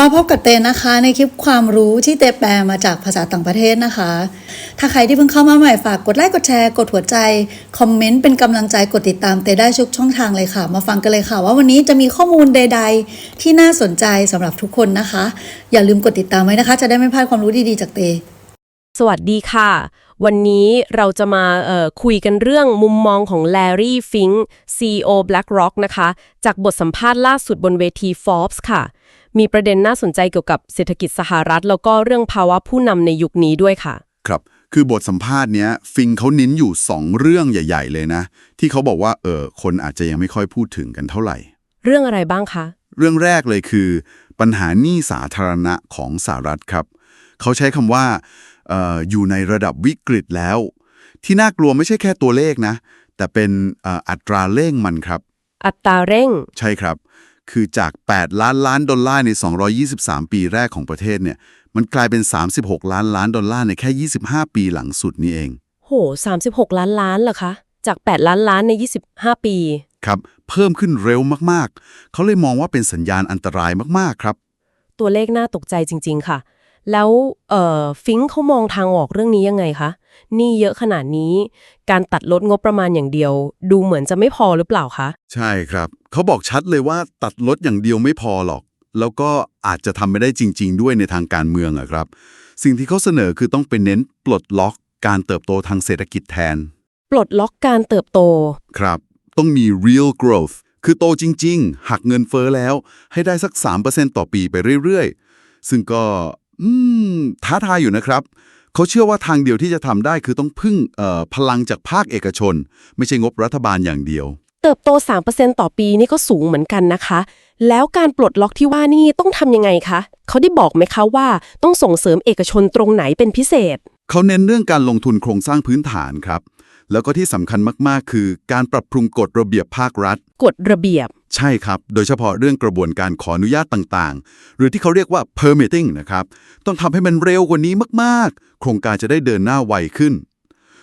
มาพบกับเตนนะคะในคลิปความรู้ที่เตแปลมาจากภาษาต่างประเทศนะคะ ถ้าใครที่เพิ่งเข้ามาใหม่ฝากกดไลค์กดแชร์กดหัวใจ คอมเมนต์เป็นกำลังใจกดติดตามเตได้ทุกช่องทางเลยค่ะ มาฟังกันเลยค่ะ ว่าวันนี้จะมีข้อมูลใด ๆ ที่น่าสนใจสำหรับทุกคนนะคะ อย่าลืมกดติดตามไว้นะคะ จะได้ไม่พลาดความรู้ดีๆจากเต สวัสดีค่ะ วันนี้เราจะมาเอ่อคุยกันเรื่องมุมมองของ Larry Fink CEO BlackRock นะคะ จากบทสัมภาษณ์ล่าสุดบนเวที Forbes ค่ะ มีประเด็นน่าสนใจเกี่ยวกับเศรษฐกิจสหรัฐ แล้วก็เรื่องภาวะผู้นำในยุคนี้ด้วยค่ะ ครับ คือบทสัมภาษณ์เนี้ยฟิงเขาเน้นอยู่ 2 เรื่องใหญ่ ๆ เลยนะ ที่เขาบอกว่าเออคนอาจจะยังไม่ค่อยพูดถึงกันเท่าไหร่ เรื่องอะไรบ้างคะ เรื่องแรกเลยคือ ปัญหาหนี้สาธารณะของสหรัฐครับ เขาใช้คำว่าเอออยู่ในระดับวิกฤตแล้ว ที่น่ากลัวไม่ใช่แค่ตัวเลขนะ แต่เป็นเอ่ออัตราเร่งมันครับ อัตราเร่ง ใช่ครับ คือจาก 8 ล้านล้านดอลลาร์ใน 223 ปีแรกของประเทศเนี่ยมันกลายเป็น 36 ล้านล้านดอลลาร์ในแค่ 25 ปีหลังสุดนี้เอง โห 36 ล้านล้านเหรอคะ จาก 8 ล้านล้านใน 25 ปี ครับ เพิ่มขึ้นเร็วมากๆ เขาเลยมองว่าเป็นสัญญาณอันตรายมากๆ ครับ ตัวเลขน่าตกใจจริง ๆ ค่ะ แล้วเอ่อฟิงค์เขามองทางออกเรื่องนี้ยังไงคะหนี่เยอะขนาดนี้ การตัดลดงบประมาณอย่างเดียว ดูเหมือนจะไม่พอหรือเปล่าคะใช่ครับ เขาบอกชัดเลยว่าตัดลดอย่างเดียวไม่พอหรอก แล้วก็อาจจะทำไม่ได้จริง ๆ ด้วยในทางการเมืองอะครับ สิ่งที่เขาเสนอคือต้องเป็นเน้นปลดล็อกการเติบโตทางเศรษฐกิจแทน ปลดล็อกการเติบโต ครับ ต้องมี real growth คือโตจริง ๆ หักเงินเฟ้อแล้ว ให้ได้สัก 3%ต่อปีไปเรื่อย ๆ ซึ่งก็ อืม ท้าทายอยู่นะครับ เขาเชื่อว่าทางเดียวที่จะทำได้คือต้องพึ่งเอ่อพลังจากภาคเอกชน ไม่ใช่งบรัฐบาลอย่างเดียว เติบโต 3%ต่อปีนี่ก็สูงเหมือนกันนะคะ แล้วการปลดล็อกที่ว่านี่ต้องทำยังไงคะ เขาได้บอกไหมคะว่าต้องส่งเสริมเอกชนตรงไหนเป็นพิเศษ เขาเน้นเรื่องการลงทุนโครงสร้างพื้นฐานครับ แล้วก็ที่สำคัญมากๆ คือ การปรับปรุงกฎระเบียบภาครัฐ กฎระเบียบ ใช่ครับ โดยเฉพาะเรื่องกระบวนการขออนุญาตต่างๆ หรือที่เขาเรียกว่า permitting นะครับ ต้องทำให้มันเร็วกว่านี้มากๆ โครงการจะได้เดินหน้าไวขึ้น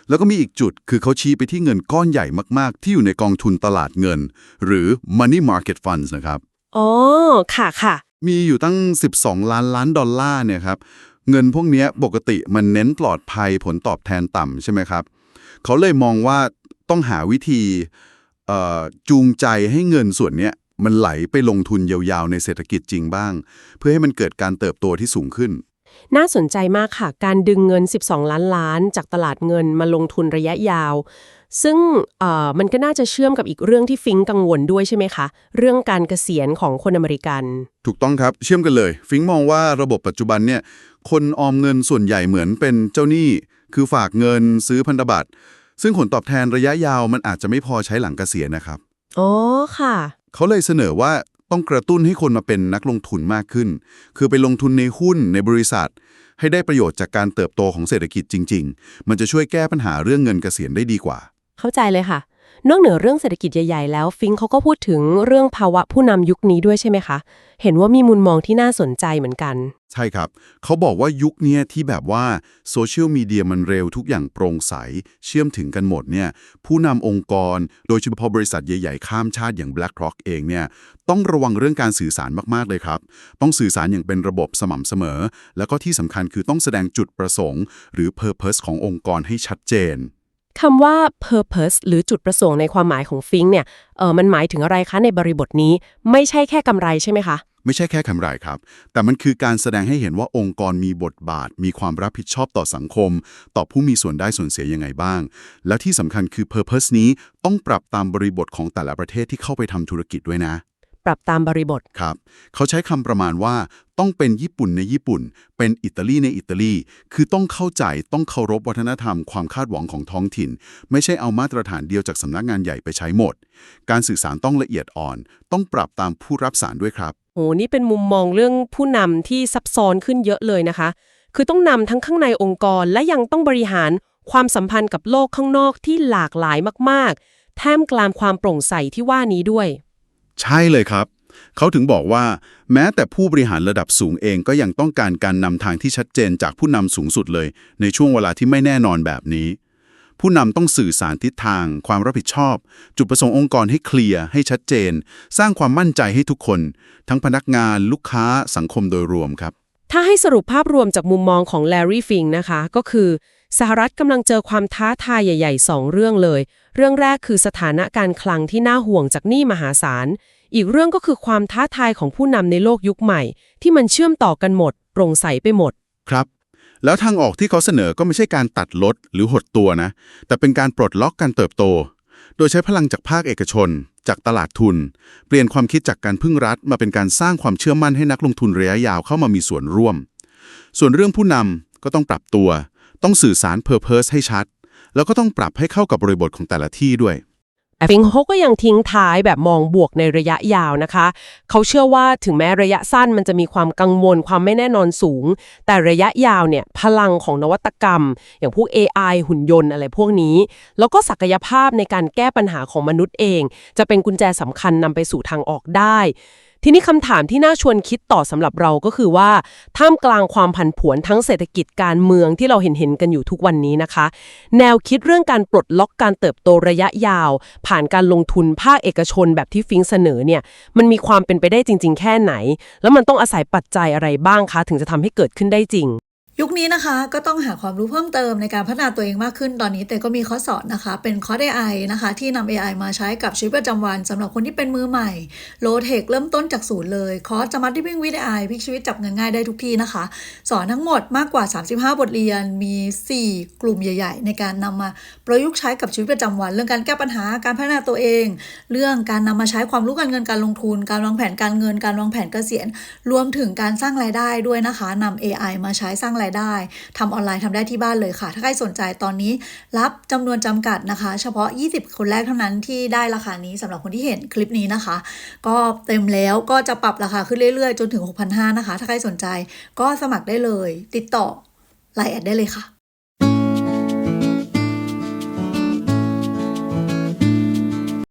แล้วก็มีอีกจุดคือเขาชี้ไปที่เงินก้อนใหญ่มากๆ ที่อยู่ในกองทุนตลาดเงิน หรือ money market funds นะครับ อ๋อ ค่ะค่ะ มีอยู่ตั้ง 12 ล้านล้านดอลลาร์เนี่ยครับ เงินพวกเนี้ยปกติมันเน้นปลอดภัยผลตอบแทนต่ำใช่ไหมครับ เขาเลยมองว่าต้องหาวิธีเอ่อ จูงใจให้เงินส่วนเนี้ยมันไหลไปลงทุนยาวๆ ในเศรษฐกิจจริงบ้าง เพื่อให้มันเกิดการเติบโตที่สูงขึ้น น่าสนใจมากค่ะ การดึงเงิน 12 ล้านล้านจากตลาดเงินมาลงทุนระยะยาว ซึ่งเอ่อมันก็น่าจะเชื่อมกับอีกเรื่องที่ฟิงก์กังวลด้วยใช่ไหมคะ เรื่องการเกษียณของคนอเมริกัน ถูกต้องครับเชื่อมกันเลย ฟิงค์มองว่าระบบปัจจุบันเนี่ยคนออมเงินส่วนใหญ่เหมือนเป็นเจ้าหนี้คือฝากเงินซื้อพันธบัตร ซึ่งผลตอบแทนระยะยาวมันอาจจะไม่พอใช้หลังเกษียณนะครับ อ๋อ ค่ะ เขาเลยเสนอว่าต้องกระตุ้นให้คนมาเป็นนักลงทุนมากขึ้น คือไปลงทุนในหุ้นในบริษัท ให้ได้ประโยชน์จากการเติบโตของเศรษฐกิจจริง ๆ มันจะช่วยแก้ปัญหาเรื่องเงินเกษียณได้ดีกว่า เข้าใจเลยค่ะ นอกเหนือเรื่องเศรษฐกิจใหญ่ ๆ แล้ว ฟิงเขาก็พูดถึงเรื่องภาวะผู้นำยุคนี้ด้วยใช่ไหมคะ เห็นว่ามีมุมมองที่น่าสนใจเหมือนกัน ใช่ครับ เขาบอกว่ายุคนี้ที่แบบว่าโซเชียลมีเดียมันเร็วทุกอย่างโปร่งใส เชื่อมถึงกันหมดเนี่ยผู้นำองค์กร โดยเฉพาะบริษัทใหญ่ๆ ข้ามชาติอย่าง BlackRock เองเนี่ยต้องระวังเรื่องการสื่อสารมากๆเลยครับ ต้องสื่อสารอย่างเป็นระบบสม่ำเสมอ แล้วก็ที่สำคัญคือต้องแสดงจุดประสงค์ หรือ Purpose ขององค์กรให้ชัดเจน คำว่า purpose หรือจุดประสงค์ในความหมายของฟิงก์เนี่ยเออมันหมายถึงอะไรคะในบริบทนี้ ไม่ใช่แค่กำไรใช่ไหมคะ ไม่ใช่แค่คำไรครับ แต่มันคือการแสดงให้เห็นว่าองค์กรมีบทบาท มีความรับผิดชอบต่อสังคม ต่อผู้มีส่วนได้ส่วนเสียยังไงบ้าง และที่สำคัญคือ Purpose นี้ต้องปรับตามบริบทของแต่ละประเทศที่เข้าไปทำธุรกิจด้วยนะ ปรับตามบริบท ครับ เขาใช้คำประมาณว่าต้องเป็นญี่ปุ่นในญี่ปุ่น เป็นอิตาลีในอิตาลี คือต้องเข้าใจต้องเคารพวัฒนธรรมความคาดหวังของท้องถิ่น ไม่ใช่เอามาตรฐานเดียวจากสำนักงานใหญ่ไปใช้หมด การสื่อสารต้องละเอียดอ่อน ต้องปรับตามผู้รับสารด้วยครับ โห นี่เป็นมุมมองเรื่องผู้นำที่ซับซ้อนขึ้นเยอะเลยนะคะ คือต้องนำทั้งข้างในองค์กรและยังต้องบริหารความสัมพันธ์กับโลกข้างนอกที่หลากหลายมาก ๆ แท่มกลางความโปร่งใสที่ว่านี้ด้วย ใช่เลยครับ เขาถึงบอกว่า แม้แต่ผู้บริหารระดับสูงเองก็ยังต้องการการนำทางที่ชัดเจนจากผู้นำสูงสุดเลย ในช่วงเวลาที่ไม่แน่นอนแบบนี้ ผู้นำต้องสื่อสารทิศทาง ความรับผิดชอบ จุดประสงค์องค์กรให้เคลียร์ให้ชัดเจน สร้างความมั่นใจให้ทุกคน ทั้งพนักงาน ลูกค้า สังคมโดยรวมครับ ถ้าให้สรุปภาพรวมจากมุมมองของแลรี่ฟิงนะคะ ก็คือสหรัฐกำลังเจอความท้าทายใหญ่ๆ2เรื่องเลย เรื่องแรกคือสถานะการคลังที่น่าห่วงจากหนี้มหาศาล อีกเรื่องก็คือความท้าทายของผู้นำในโลกยุคใหม่ ที่มันเชื่อมต่อกันหมดโปร่งใสไปหมด ครับ แล้วทางออกที่เขาเสนอก็ไม่ใช่การตัดลดหรือหดตัวนะ แต่เป็นการปลดล็อกการเติบโต โดยใช้พลังจากภาคเอกชน จากตลาดทุน เปลี่ยนความคิดจากการพึ่งรัฐ มาเป็นการสร้างความเชื่อมั่นให้นักลงทุนระยะยาวเข้ามามีส่วนร่วม ส่วนเรื่องผู้นำก็ต้องปรับตัว ต้องสื่อสารเพอร์เพสให้ชัด แล้วก็ต้องปรับให้เข้ากับบริบทของแต่ละที่ด้วยฟิงเขาก็ยังทิ้งท้ายแบบมองบวกในระยะยาวนะคะ เขาเชื่อว่าถึงแม้ระยะสั้นมันจะมีความกังวลความไม่แน่นอนสูง แต่ระยะยาวเนี่ยพลังของนวัตกรรม อย่างพวก AI หุ่นยนต์อะไรพวกนี้ แล้วก็ศักยภาพในการแก้ปัญหาของมนุษย์เอง จะเป็นกุญแจสำคัญนำไปสู่ทางออกได้ ทีนี้คำถามที่น่าชวนคิดต่อสำหรับเราก็คือว่า ท่ามกลางความผันผวนทั้งเศรษฐกิจการเมืองที่เราเห็นเห็นกันอยู่ทุกวันนี้นะคะ แนวคิดเรื่องการปลดล็อกการเติบโตระยะยาว ผ่านการลงทุนภาคเอกชนแบบที่ฟิงเสนอเนี่ยมันมีความเป็นไปได้จริง ๆ แค่ไหน แล้วมันต้องอาศัยปัจจัยอะไรบ้างคะ ถึงจะทำให้เกิดขึ้นได้จริง ยุคนี้นะคะก็ต้องหาความรู้เพิ่มเติมในการพัฒนาตัวเองมากขึ้นตอนนี้แต่ก็มีคอร์สสอนนะคะ เป็นคอร์ส AI นะคะ ที่นำ AI มาใช้กับชีวิตประจำวันสำหรับคนที่เป็นมือใหม่โลเทคเริ่มต้นจากศูนย์เลยคอร์สจะมัดที่วิ่งวิดีไอพลิกชีวิตจับเงินง่ายได้ทุกที่นะคะ สอนทั้งหมดมากกว่า 35 บทเรียนมี 4 กลุ่มใหญ่ ๆ ในการนำมาประยุกต์ใช้กับชีวิตประจำวัน เรื่องการแก้ปัญหาการพัฒนาตัวเอง เรื่องการนำมาใช้ความรู้การเงินการลงทุน การวางแผนการเงิน การวางแผนเกษียณ รวมถึงการสร้างรายได้ด้วยนะคะนำ AI มาใช้สร้างรายได้ทำออนไลน์ทำได้ที่บ้านเลยค่ะ ถ้าใครสนใจตอนนี้รับจำนวนจำกัดนะคะ เฉพาะ 20 คนแรกเท่านั้นที่ได้ราคานี้สำหรับคนที่เห็นคลิปนี้นะคะ ก็เต็มแล้วก็จะปรับราคาขึ้นเรื่อยๆ จนถึง 6,500นะคะ ถ้าใครสนใจก็สมัครได้เลย ติดต่อไลน์แอดได้เลยค่ะ